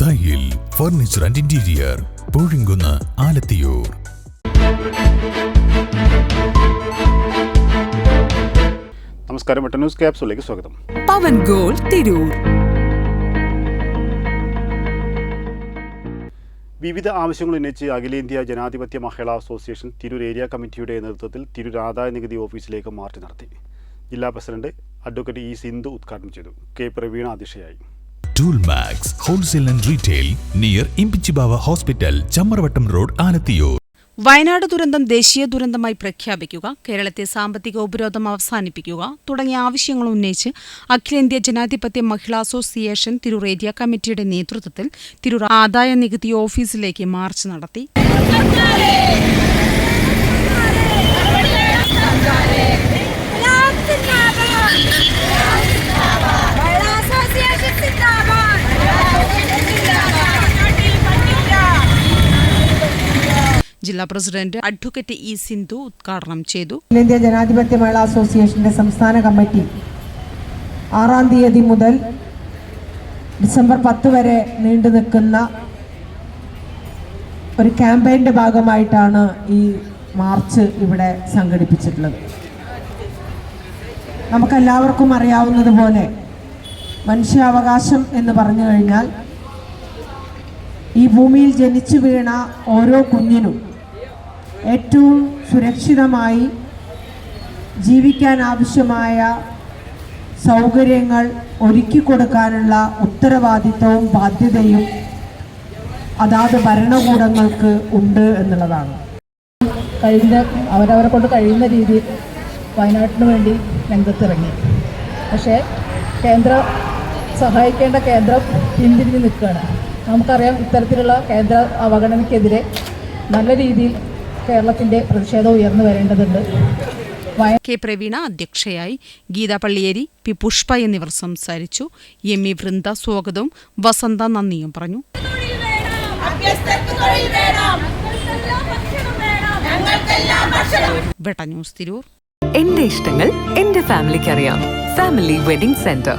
Thayyil furniture and interior Poozhikkunnu Alathiyur. നമസ്കാരം മറ്റു news ക്യാപ്സിലേക്ക് സ്വാഗതം. പവൻ ഗോൾ തിരൂർ. വിവിധ ആവശ്യങ്ങൾ ഉന്നയിച്ച് അഖിലേന്ത്യാ ജനാധിപത്യ മഹിളാ അസോസിയേഷൻ തിരൂർ ഏരിയ കമ്മിറ്റിയുടെ നേതൃത്വത്തിൽ തിരൂർ ആദായ നികുതി ഓഫീസിലേക്ക് മാർച്ച് നടത്തി. ജില്ലാ പ്രസിഡന്റ് അഡ്വക്കേറ്റ് ഇ സിന്ധു ഉദ്ഘാടനം ചെയ്തു. കെ പ്രവീണ അധ്യക്ഷയായി. Tool Max wholesale and retail near Imbichibava hospital Chamaravattam road Alathiyur Wayanad ദുരന്തം ദേശീയ ദുരന്തമായി പ്രഖ്യാപിക്കുക കേരളത്തെ സാമ്പത്തിക ഉപരോധം അവസാനിപ്പിക്കുക തുടങ്ങിയ ആവശ്യങ്ങൾ ഉന്നയിച്ച് അഖിലേന്ത്യാ ജനാധിപത്യ മഹിളാ അസോസിയേഷൻ തിരൂർ ഏരിയ കമ്മിറ്റിയുടെ നേതൃത്വത്തിൽ തിരൂർ ആദായ നികുതി ഓഫീസിലേക്ക് മാർച്ച് നടത്തി. ജില്ലാ പ്രസിഡന്റ് അഡ്വക്കേറ്റ് ഇ സിന്ധു ഉദ്ഘാടനം ചെയ്തു. അഖിലേന്ത്യാ ജനാധിപത്യ മഹിളാ അസോസിയേഷന്റെ സംസ്ഥാന കമ്മിറ്റി ആറാം തീയതി മുതൽ ഡിസംബർ പത്ത് വരെ നീണ്ടു നിൽക്കുന്ന ഒരു ക്യാമ്പയിന്റെ ഭാഗമായിട്ടാണ് ഈ മാർച്ച് ഇവിടെ സംഘടിപ്പിച്ചിട്ടുള്ളത്. നമുക്കെല്ലാവർക്കും അറിയാവുന്നതുപോലെ മനുഷ്യാവകാശം എന്ന് പറഞ്ഞു കഴിഞ്ഞാൽ ഈ ഭൂമിയിൽ ജനിച്ചു വീണ ഓരോ കുഞ്ഞിനും ഏറ്റവും സുരക്ഷിതമായി ജീവിക്കാൻ ആവശ്യമായ സൗകര്യങ്ങൾ ഒരുക്കി കൊടുക്കാനുള്ള ഉത്തരവാദിത്വവും ബാധ്യതയും അതാത് ഭരണകൂടങ്ങൾക്ക് ഉണ്ട് എന്നുള്ളതാണ്. കഴിഞ്ഞ അവരവരെ കൊണ്ട് കഴിയുന്ന രീതിയിൽ വയനാട്ടിന് വേണ്ടി രംഗത്തിറങ്ങി. പക്ഷേ കേന്ദ്ര സഹായിക്കേണ്ട കേന്ദ്രം പിന്തിരിഞ്ഞ് നിൽക്കുകയാണ്. നമുക്കറിയാം ഇത്തരത്തിലുള്ള കേന്ദ്ര അവഗണനയ്ക്കെതിരെ നല്ല രീതിയിൽ കേരളത്തിന്റെ പ്രതിഷേധം ഉയർന്നു വരേണ്ടതുണ്ട്. കെ പ്രവീണ അധ്യക്ഷയായി ഗീത പള്ളിയേരി പി പുഷ്പ എന്നിവർ സംസാരിച്ചു. എം ഇ വൃന്ദ സ്വാഗതവും വസന്ത നന്ദിയും പറഞ്ഞു. തിരൂർ. എന്റെ ഇഷ്ടങ്ങൾ എന്റെ ഫാമിലിക്ക് അറിയാം ഫാമിലി വെഡിംഗ് സെന്റർ.